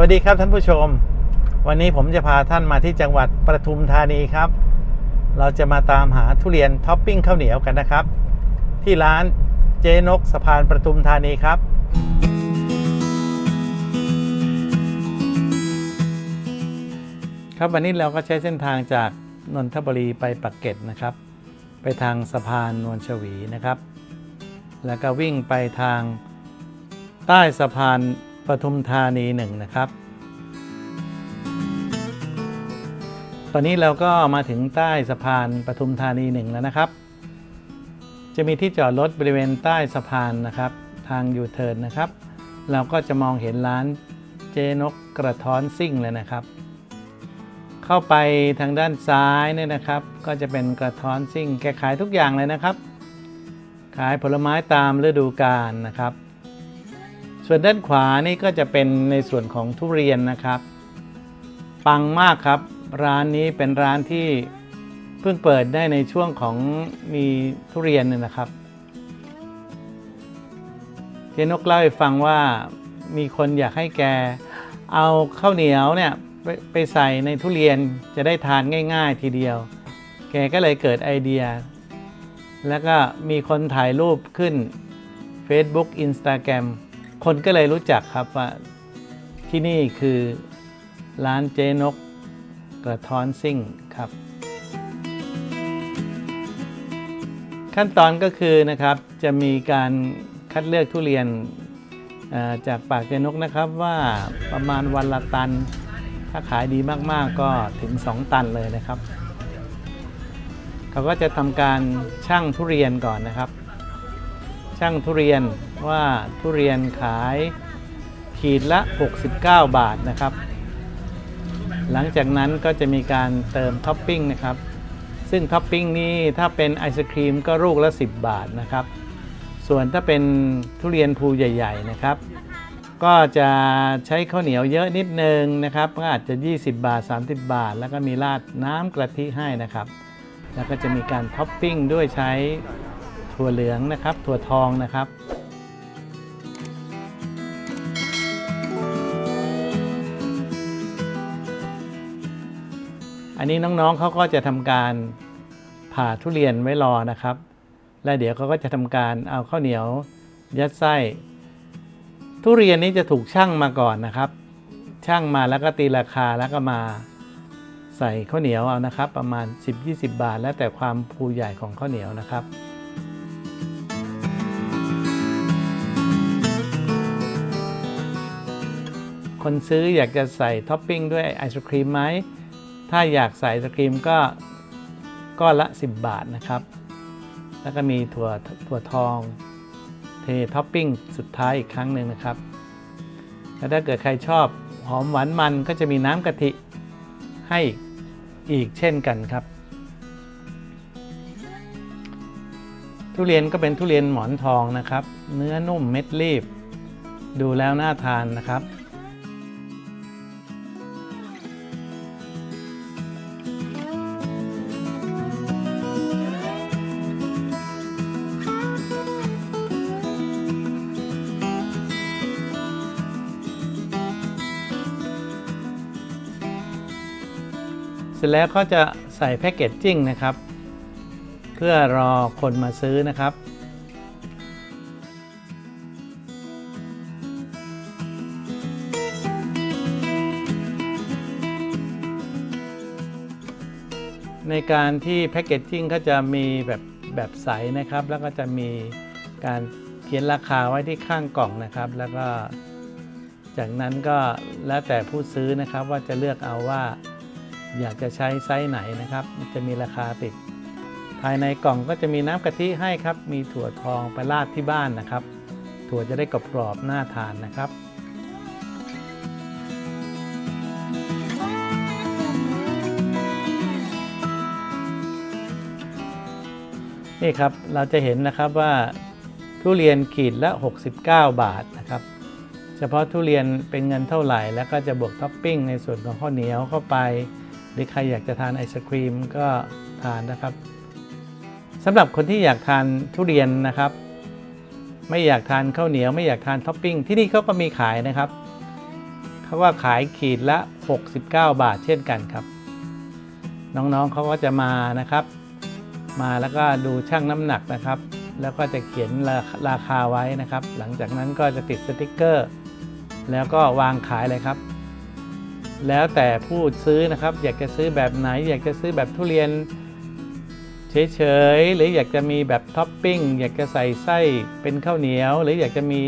วัสดีครับท่านผู้ชม วันนี้ผมจะพาท่านมาที่จังหวัดปทุมธานีครับ เราจะมาตามหาทุเรียนท็อปปิ้งข้าวเหนียวกันนะครับ ที่ร้านเจนกสะพานปทุมธานีครับ ครับวันนี้เราก็ใช้เส้นทางจากนนทบุรีไปปักเกร็ดนะครับ ไปทางสะพานนวลชวีนะครับ แล้วก็วิ่งไปทางใต้สะพาน ปทุมธานีหนึ่งนะครับ ตอนนี้เราก็มาถึงใต้สะพานปทุมธานีหนึ่งแล้วนะครับ จะมีที่จอดรถบริเวณใต้สะพานนะครับ ทางยูเทิร์นนะครับ เราก็จะมองเห็นร้านเจนกกระท้อนซิ่งเลยนะครับ เข้าไปทางด้านซ้ายเนี่ยนะครับ ก็จะเป็นกระท้อนซิ่งแกขายทุกอย่างเลยนะครับ ขายผลไม้ตามฤดูกาลนะครับ ส่วนด้านขวานี่ก็จะเป็นในส่วนของทุเรียนนะครับ ปังมากครับ ร้านนี้เป็นร้านที่เพิ่งเปิดได้ในช่วงของมีทุเรียนเนี่ยนะครับเจนกเล่าให้ฟังว่ามีคนอยากให้แกเอาข้าวเหนียวเนี่ยไปไปใส่ในทุเรียนจะได้ทานง่าย ๆ ทีเดียว แกก็เลยเกิดไอเดีย แล้วก็มีคนถ่ายรูปขึ้น Facebook Instagram คนก็เลยรู้จักครับว่าที่นี่คือร้านเจนกกระท้อนซิ่งครับ ขั้นตอนก็คือนะครับจะมีการคัดเลือกทุเรียนจากปากเจนกนะครับว่าประมาณวันละตัน ถ้าขายดีมากๆก็ถึง 2 ตันเลยนะครับ เขาก็จะทำการชั่งทุเรียนก่อนนะครับช่างทุเรียน ว่าทุเรียนขายขีดละ 69 บาทนะครับ หลังจากนั้นก็จะมีการเติมท็อปปิ้งนะครับ ซึ่งท็อปปิ้งนี้ถ้าเป็นไอศครีมก็ลูกละ 10 บาทนะครับ ส่วนถ้าเป็นทุเรียนภูใหญ่ ๆ นะครับ ก็จะใช้ข้าวเหนียวเยอะนิดนึงนะครับก็อาจจะ 20 บาท 30 บาท แล้วก็มีราดน้ำกะทิให้นะครับ แล้วก็จะมีการท็อปปิ้งด้วยใช้ถั่วเหลืองนะครับ ถั่วทองนะครับ อันนี้น้องๆเขาก็จะทำการผ่าทุเรียนไว้รอนะครับ และเดี๋ยวเขาก็จะทำการเอาข้าวเหนียว ยัดไส้ ทุเรียนนี้จะถูกชั่งมาก่อนนะครับชั่งมาแล้วก็ตีราคาแล้วก็มาใส่ข้าวเหนียวเอานะครับ ประมาณ 10-20 บาท แล้วแต่ความภูใหญ่ของข้าวเหนียวนะครับคนซื้ออยากจะใส่ท็อปปิ้งด้วยไอศครีมไหม ถ้าอยากใส่ไอศครีมก็ก้อนละ 10 บาทนะครับ แล้วก็มีถั่วถั่วทอง เทท็อปปิ้งสุดท้ายอีกครั้งหนึ่งนะครับ แล้วถ้าเกิดใครชอบหอมหวานมันก็จะมีน้ำกะทิให้อีกเช่นกันครับ ทุเรียนก็เป็นทุเรียนหมอนทองนะครับ เนื้อนุ่มเม็ดรีบ ดูแล้วน่าทานนะครับ ร็จแล้วก็จะใส่แพคเกจจิ้งนะครับ เพื่อรอคนมาซื้อนะครับในการที่แพคเกจจิ้งก็จะมีแบบแบบใสนะครับ แล้วก็จะมีการเขียนราคาไว้ที่ข้างกล่องนะครับ แล้วก็จากนั้นก็แล้วแต่ผู้ซื้อนะครับว่าจะเลือกเอาว่า อยากจะใช้ไซส์ไหนนะครับ จะมีราคาติด ภายในกล่องก็จะมีน้ำกะทิให้ครับ มีถั่วทองไปราดที่บ้านนะครับ ถั่วจะได้กรอบๆน่าทานนะครับนี่ครับเราจะเห็นนะครับว่าทุเรียนขีดละ 69 บาทนะครับ เฉพาะทุเรียนเป็นเงินเท่าไหร่ แล้วก็จะบวกท็อปปิ้งในส่วนของข้าวเหนียวเข้าไป หรือใครอยากจะทานไอศครีมก็ทานนะครับสำหรับคนที่อยากทานทุเรียนนะครับ ไม่อยากทานข้าวเหนียว ไม่อยากทานท็อปปิ้งที่นี่เขาก็มีขายนะครับเขาว่าขายขีดละ 69 บาทเช่นกันครับ น้องๆเขาก็จะมานะครับ มาแล้วก็ดูช่างน้ำหนักนะครับ แล้วก็จะเขียนราราคาไว้นะครับ หลังจากนั้นก็จะติดสติกเกอร์ แล้วก็วางขายเลยครับ แล้วแต่ผู้ซื้อนะครับ อยากจะซื้อแบบไหน อยากจะซื้อแบบทุเรียนเฉยๆหรืออยากจะมีแบบท็อปปิ้งอยากจะใส่ไส้เป็นข้าวเหนียว หรืออยากจะมี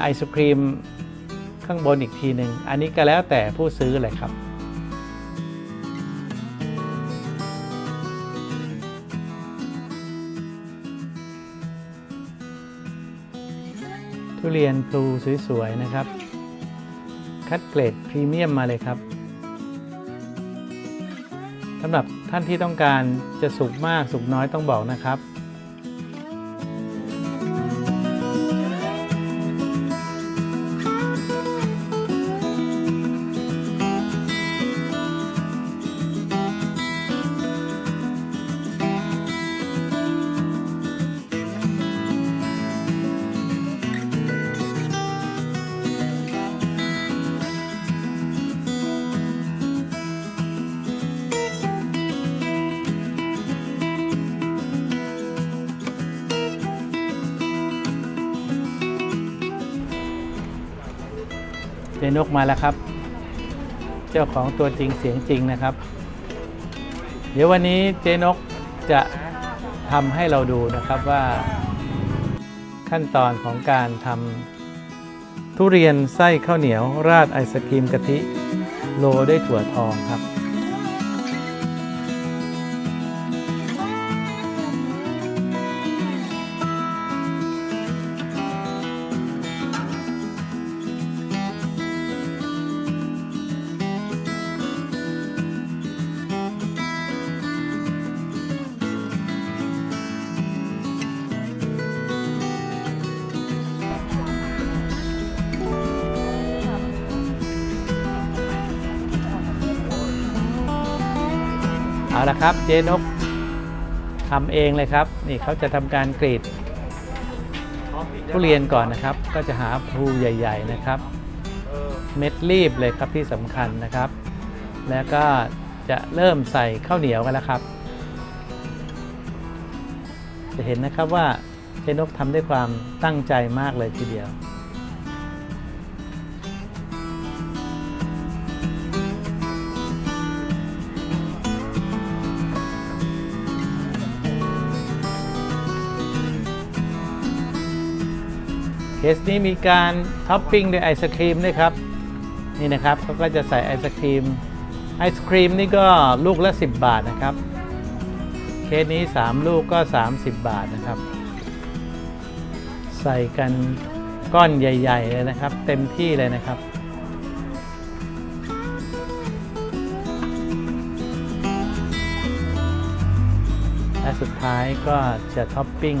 ไอศครีมข้างบนอีกทีหนึ่งอันนี้ก็แล้วแต่ผู้ซื้อเลยครับทุเรียนพลูสวยๆนะครับ คัดเกรดพรีเมียมมาเลยครับสำหรับท่านที่ต้องการจะสุกมากสุกน้อยต้องบอกนะครับ นกมาแล้วครับ เจ้าของตัวจริงเสียงจริงนะครับ เดี๋ยววันนี้เจนกจะทำให้เราดูนะครับว่า ขั้นตอนของการทำทุเรียนไส้ข้าวเหนียว ราดไอศครีมกะทิ โรด้วยถั่วทองครับ ละครับ เจนกทำเองเลยครับ นี่เขาจะทำการกรีดทุเรียนก่อนนะครับ ก็จะหาพูใหญ่ ๆนะครับ เม็ดรีบเลยครับที่สำคัญนะครับ แล้วก็จะเริ่มใส่ข้าวเหนียวกันแล้วครับ จะเห็นนะครับว่าเจนกทำด้วยความตั้งใจมากเลยทีเดียว เคสนี้มีการท็อปปิ้งด้วยไอศครีมด้วยครับ นี่นะครับเขาก็จะใส่ไอศครีม ไอศครีมนี่ก็ลูกละ 10 บาทนะครับ เคสนี้ 3 ลูกก็ 30 บาทนะครับ ใส่กันก้อนใหญ่ ๆ เลยนะครับ เต็มที่เลยนะครับและสุดท้ายก็จะท็อปปิ้ง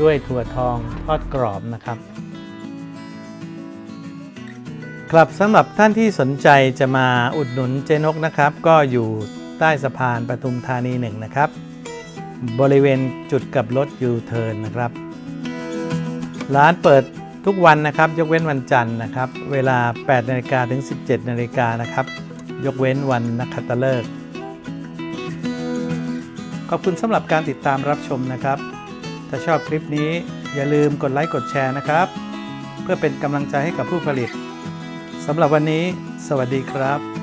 ด้วยถั่วทองทอดกรอบนะครับ ครับสำหรับท่านที่สนใจจะมาอุดหนุนเจนกนะครับ ก็อยู่ใต้สะพานปทุมธานีหนึ่งนะครับ บริเวณจุดกลับรถยูเทิร์นนะครับ ร้านเปิดทุกวันนะครับ ยกเว้นวันจันทร์นะครับ เวลา 8นาฬิกาถึง 17นาฬิกานะครับ ยกเว้นวันนักขัตฤกษ์ขอบคุณสำหรับการติดตามรับชมนะครับ ถ้าชอบคลิปนี้อย่าลืมกดไลค์กดแชร์นะครับ เพื่อเป็นกำลังใจให้กับผู้ผลิตสำหรับวันนี้ สวัสดีครับ